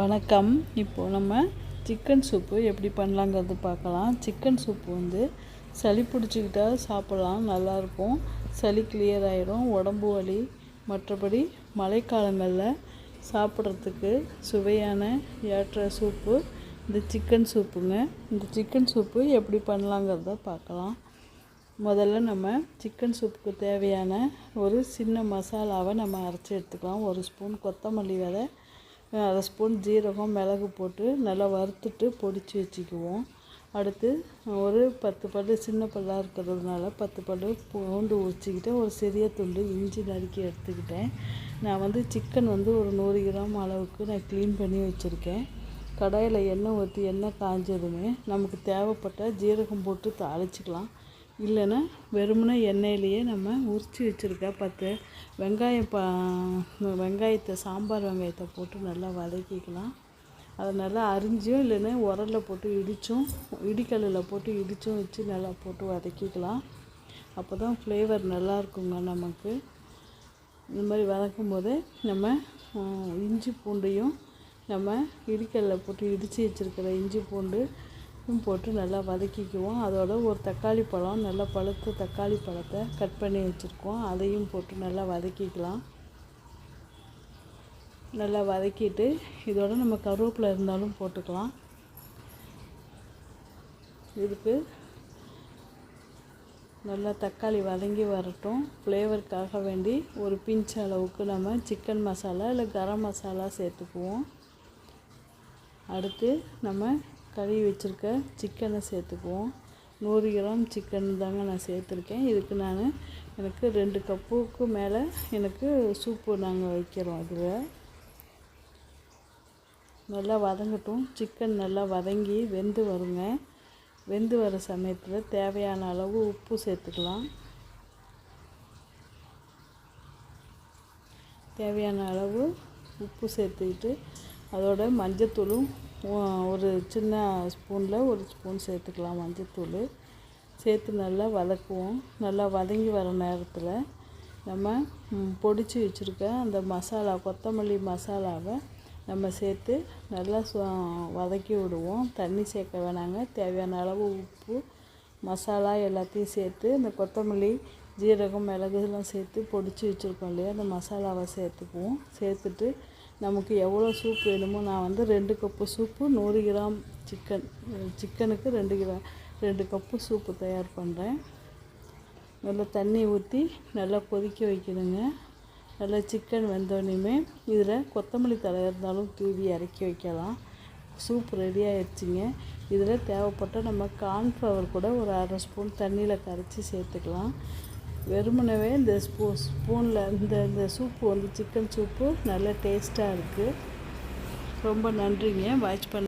வணக்கம். இப்போது நம்ம சிக்கன் சூப்பு எப்படி பண்ணலாங்கிறது பார்க்கலாம். சிக்கன் சூப்பு வந்து சளி பிடிச்சிக்கிட்டா சாப்பிட்லாம் நல்லாயிருக்கும் சளி கிளியர் ஆகிடும் உடம்பு வலி மற்றபடி மழைக்காலங்களில் சாப்பிட்றதுக்கு சுவையான ஏற்ற சூப்பு இந்த சிக்கன் சூப்புங்க இந்த சிக்கன் சூப்பு எப்படி பண்ணலாங்கிறத பார்க்கலாம். முதல்ல நம்ம சிக்கன் சூப்புக்கு தேவையான ஒரு சின்ன மசாலாவை நம்ம அரைச்சி எடுத்துக்கலாம். ஒரு ஸ்பூன் கொத்தமல்லி விதை அரை ஸ்பூன் ஜீரகம் மிளகு போட்டு நல்லா வறுத்துட்டு பொடிச்சு வச்சுக்குவோம். அடுத்து ஒரு பத்து பல்லு சின்ன பல்லாக இருக்கிறதுனால பத்து பல்லு பூண்டு உரிச்சிக்கிட்டு ஒரு சிறிய துண்டு இஞ்சி நறுக்கி எடுத்துக்கிட்டேன். நான் வந்து சிக்கன் வந்து ஒரு நூறு கிராம் அளவுக்கு நான் க்ளீன் பண்ணி வச்சுருக்கேன். கடாயில் எண்ணெய் ஊற்றி எண்ணெய் காஞ்சதுமே நமக்கு தேவைப்பட்ட ஜீரகம் போட்டு தாளிச்சிக்கலாம். இல்லைன்னா வெறுமனே எண்ணெயிலேயே நம்ம உரித்து வச்சுருக்க பத்து வெங்காயம் பா வெங்காயத்தை சாம்பார் வெங்காயத்தை போட்டு நல்லா வதக்கிக்கலாம். அதை நல்லா அரிஞ்சும் இல்லைன்னா உரலில் போட்டு இடித்தும் இடிக்கல்லில் போட்டு இடித்தும் வச்சு நல்லா போட்டு வதக்கிக்கலாம். அப்போ தான் ஃப்ளேவர் நல்லாயிருக்குங்க நமக்கு. இந்த மாதிரி வதக்கும் போது நம்ம இஞ்சி பூண்டையும் நம்ம இடிக்கல்லில் போட்டு இடித்து வச்சுருக்கிற இஞ்சி பூண்டு போட்டு நல்லா வதக்கிக்குவோம். அதோட ஒரு தக்காளி பழம் நல்லா பழுத்த தக்காளி பழத்தை கட் பண்ணி வச்சுருக்கோம். அதையும் போட்டு நல்லா வதக்கிக்கலாம். நல்லா வதக்கிட்டு இதோட நம்ம கருவேப்பிலை இருந்தாலும் போட்டுக்கலாம். இதுக்கு நல்லா தக்காளி வதங்கி வரட்டும். ஃப்ளேவருக்காக வேண்டி ஒரு பிஞ்ச் அளவுக்கு நம்ம சிக்கன் மசாலா இல்லை கரம் மசாலா சேர்த்துக்குவோம். அடுத்து நம்ம கழுவி வச்சுருக்க சிக்கனை சேர்த்துக்குவோம். நூறு கிராம் சிக்கன் தாங்க நான் சேர்த்துருக்கேன். இதுக்கு நான் எனக்கு ரெண்டு கப்புக்கு மேலே எனக்கு சூப்பு நாங்கள் வைக்கிறோம் அதில். நல்லா வதங்கட்டும். சிக்கன் நல்லா வதங்கி வெந்து வருங்க. வெந்து வர சமயத்தில் தேவையான அளவு உப்பு சேர்த்துக்கலாம். தேவையான அளவு உப்பு சேர்த்துக்கிட்டு அதோட மஞ்சத்தூளும் ஒரு சின்ன ஸ்பூனில் ஒரு ஸ்பூன் சேர்த்துக்கலாம் மஞ்சத்தூள். சேர்த்து நல்லா வதக்குவோம். நல்லா வதங்கி வர நேரத்தில் நம்ம பொடிச்சு வச்சுருக்க அந்த மசாலா கொத்தமல்லி மசாலாவை நம்ம சேர்த்து நல்லா வதக்கி விடுவோம். தண்ணி சேர்க்க வேணாங்க. தேவையான அளவு உப்பு மசாலா எல்லாத்தையும் சேர்த்து இந்த கொத்தமல்லி ஜீரகம் மிளகு இதெல்லாம் சேர்த்து பொடிச்சு வச்சுருக்கோம் இல்லையா? அந்த மசாலாவை சேர்த்துக்குவோம். சேர்த்துட்டு நமக்கு எவ்வளோ சூப் வேணுமோ நான் வந்து ரெண்டு கப்பு சூப்பு நூறு கிராம் சிக்கன் சிக்கனுக்கு ரெண்டு கிராம் ரெண்டு கப்பு சூப்பு தயார் பண்ணுறேன் நல்லா தண்ணி ஊற்றி நல்லா கொதிக்க வைக்கணுங்க. நல்லா சிக்கன் வெந்தோடனையுமே இதில் கொத்தமல்லி தலை இருந்தாலும் தூவி இறக்கி வைக்கலாம். சூப் ரெடி ஆயிடுச்சிங்க. இதில் தேவைப்பட்ட நம்ம கார்ன்ஃப்ளவர் கூட ஒரு அரை ஸ்பூன் தண்ணியில் கரைச்சி சேர்த்துக்கலாம். வெறுமனவே இந்த ஸ்பூ ஸ்பூனில் இந்த இந்த சூப்பு வந்து சிக்கன் சூப்பு நல்லா டேஸ்ட்டாக இருக்குது ரொம்ப நன்றிங்க. வாட்ச் பண்ண